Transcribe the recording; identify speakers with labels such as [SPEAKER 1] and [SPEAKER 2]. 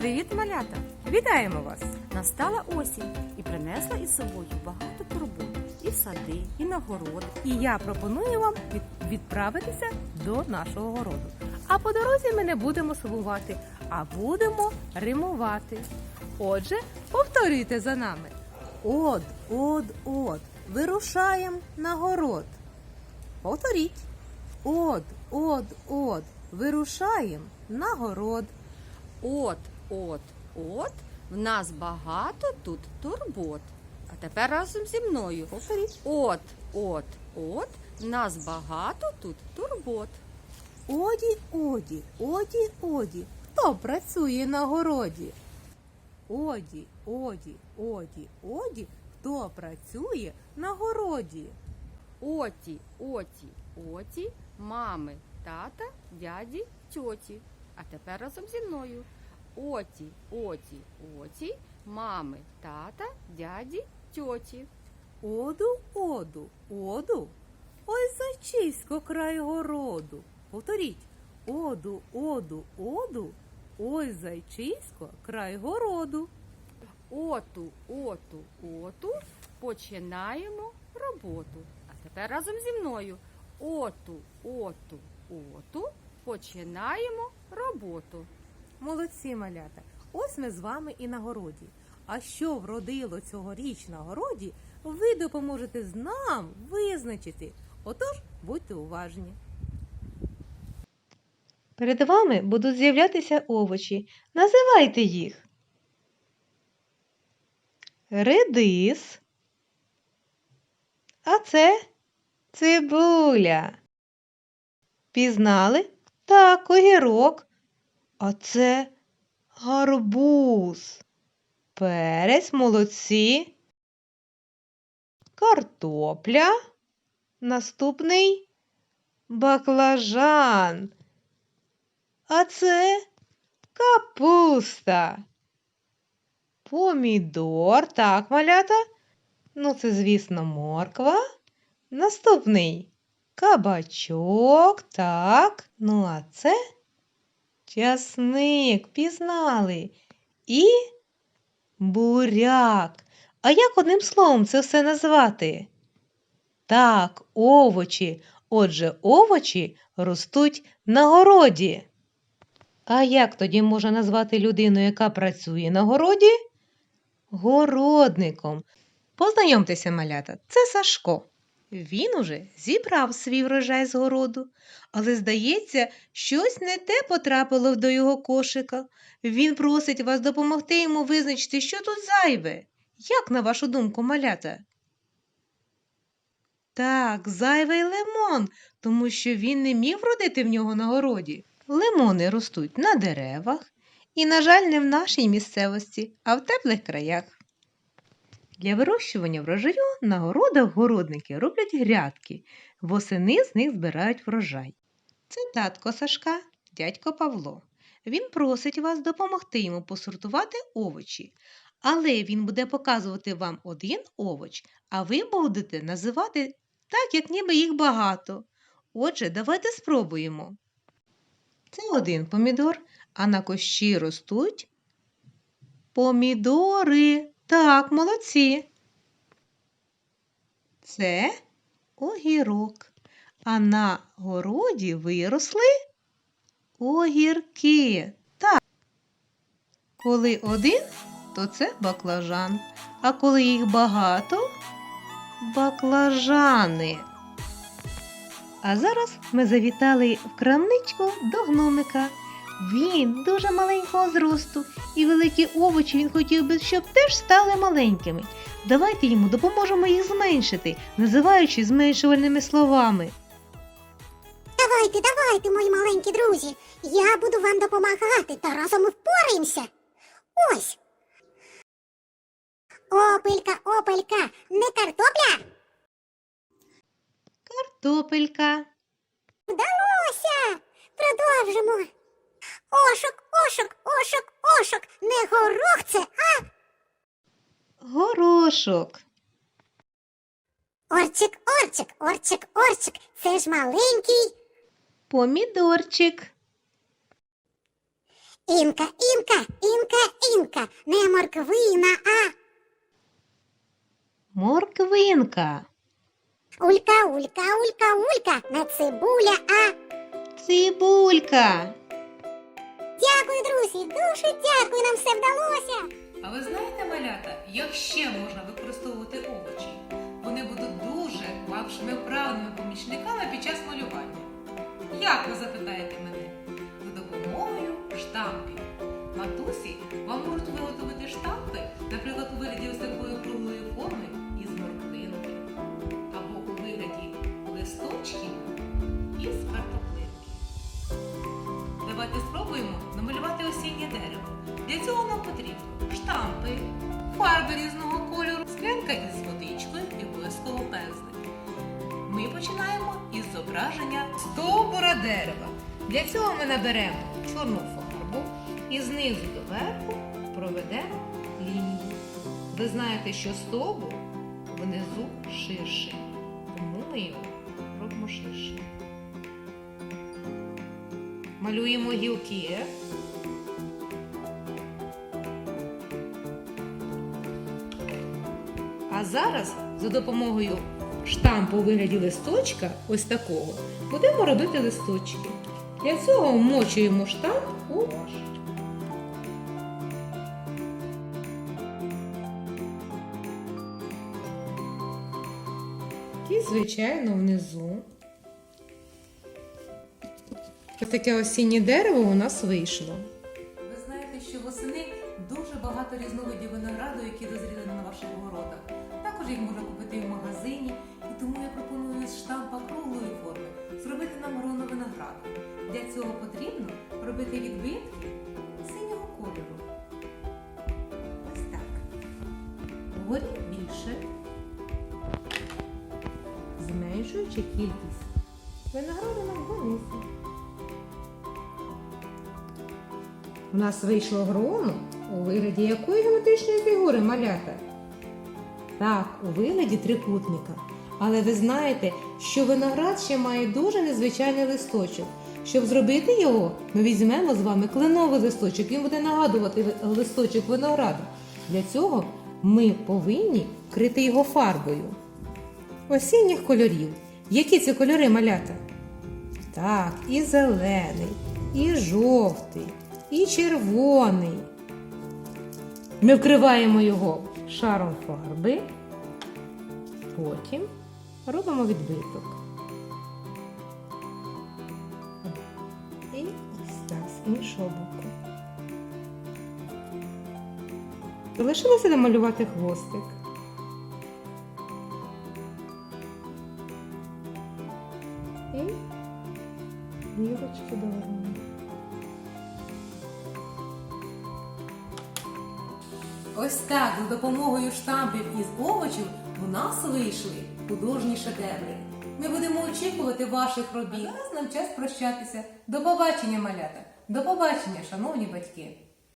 [SPEAKER 1] Привіт, малята! Вітаємо вас! Настала осінь і принесла із собою багато турбот і сади, і на городи. І я пропоную вам від- відправитися до нашого городу. А по дорозі ми не будемо сумувати, а будемо римувати. Отже, повторюйте за нами. От, от, от, вирушаємо на город. Повторіть. От, от, от, вирушаємо на город.
[SPEAKER 2] От, от, от, в нас багато тут турбот. А тепер разом зі мною.
[SPEAKER 1] Повторіть.
[SPEAKER 2] От, от, от, в нас багато тут турбот.
[SPEAKER 1] Оді, оді, оді, оді. Хто працює на городі? Оді, оді, оді, оді. Хто працює на городі?
[SPEAKER 2] Оті, оті, оті, мами, тата, дяді, тьоті. А тепер разом зі мною. Оті, оті, оті, мами, тата, дяді, тьоті.
[SPEAKER 1] Оду, оду, оду. Ой, зайчисько край городу. Повторіть. Оду, оду, оду. Ой, зайчисько край городу.
[SPEAKER 2] Оту, оту, оту починаємо роботу. А тепер разом зі мною. Оту, оту, оту починаємо роботу.
[SPEAKER 1] Молодці, малята. Ось ми з вами і на городі. А що вродило цьогоріч на городі, ви допоможете з нам визначити. Отож, будьте уважні.
[SPEAKER 3] Перед вами будуть з'являтися овочі. Називайте їх. Редис. А це цибуля. Пізнали? Так, огірок. А це гарбуз. Перець, молодці. Картопля. Наступний баклажан. А це капуста. Помідор, так, малята. Ну, це, звісно, морква. Наступний кабачок, так. Ну, а це часник, пізнали. І буряк. А як одним словом це все назвати? Так, овочі. Отже, овочі ростуть на городі. А як тоді можна назвати людину, яка працює на городі? Городником. Познайомтеся, малята, це Сашко. Він уже зібрав свій врожай з городу, але, здається, щось не те потрапило до його кошика. Він просить вас допомогти йому визначити, що тут зайве. Як, на вашу думку, малята? Так, зайвий лимон, тому що він не міг вродити в нього на городі. Лимони ростуть на деревах і, на жаль, не в нашій місцевості, а в теплих краях. Для вирощування врожаю на городах городники роблять грядки, восени з них збирають врожай. Це татко Сашка, дядько Павло. Він просить вас допомогти йому посортувати овочі, але він буде показувати вам один овоч, а ви будете називати так, як ніби їх багато. Отже, давайте спробуємо. Це один помідор, а на кущі ростуть помідори. Так, молодці. Це огірок. А на городі виросли огірки. Так. Коли один, то це баклажан. А коли їх багато баклажани. А зараз ми завітали в крамничку до гномика. Він дуже маленького зросту, і великі овочі він хотів би, щоб теж стали маленькими. Давайте йому допоможемо їх зменшити, називаючи зменшувальними словами.
[SPEAKER 4] Давайте, давайте, мої маленькі друзі. Я буду вам допомагати, та разом ми впораємося. Ось. Опелька, опелька, не картопля.
[SPEAKER 3] Картопелька,
[SPEAKER 4] Вдалося. Продовжимо. Ошок, ошок, ошок, ошок. Не горох це, а
[SPEAKER 3] горошок,
[SPEAKER 4] орчик, орчик, орчик, орчик. Це ж маленький.
[SPEAKER 3] помідорчик,
[SPEAKER 4] Інка, інка, інка, інка, не морквина, а
[SPEAKER 5] Морквинка,
[SPEAKER 4] улька, улька, улька, улька, не цибуля, а
[SPEAKER 5] цибулька.
[SPEAKER 4] Друзі, дуже дякую, нам все вдалося.
[SPEAKER 3] А ви знаєте, малята, як ще можна використовувати овочі? Вони будуть дуже вашими вправними помічниками під час малювання. Як ви запитаєте мене? За допомогою штампів. Матусі вам можуть виготовити штампи, наприклад, у вигляді ось такої круглої форми із морквинки, або у вигляді листочків із картоплинки. Давайте спробуємо намалювати осіннє дерево. Для цього нам потрібно штампи, фарби різного кольору, склянка із водичкою і обов'язково пензлик. Ми починаємо із зображення стовбура дерева. Для цього ми наберемо чорну фарбу і знизу до верху проведемо лінію. Ви знаєте, що стовбур внизу ширший, тому ми його робимо ширшим. Малюємо гілки. А зараз за допомогою штампу у вигляді листочка, ось такого, будемо робити листочки. Для цього вмочуємо штамп у. І, звичайно, внизу. Ось таке осіннє дерево у нас вийшло. Ви знаєте, що восени дуже багато різновидів винограду, які дозріли на ваших городах. Також їх можна купити в магазині, і тому я пропоную з штампа круглої форми зробити нам гроно винограду. Для цього потрібно робити відбитки синього кольору. Ось так. Вгорі більше, зменшуючи кількість винограду донизу. У нас вийшло гроно у вигляді якої геометричної фігури малята? Так, у вигляді трикутника. Але ви знаєте, що виноград ще має дуже незвичайний листочок. Щоб зробити його, ми візьмемо з вами кленовий листочок. Він буде нагадувати листочок винограду. Для цього ми повинні вкрити його фарбою осінніх кольорів. Які це кольори малята? Так, і зелений, і жовтий, і червоний. Ми вкриваємо його шаром фарби, потім робимо відбиток. І ось так з іншого боку. Залишилося намалювати хвостик. І вірочки довернемо. Ось так, за допомогою штампів із овочів у нас вийшли художні шедеври. Ми будемо очікувати ваших робіт. А зараз нам час прощатися. До побачення, малята! До побачення, шановні батьки!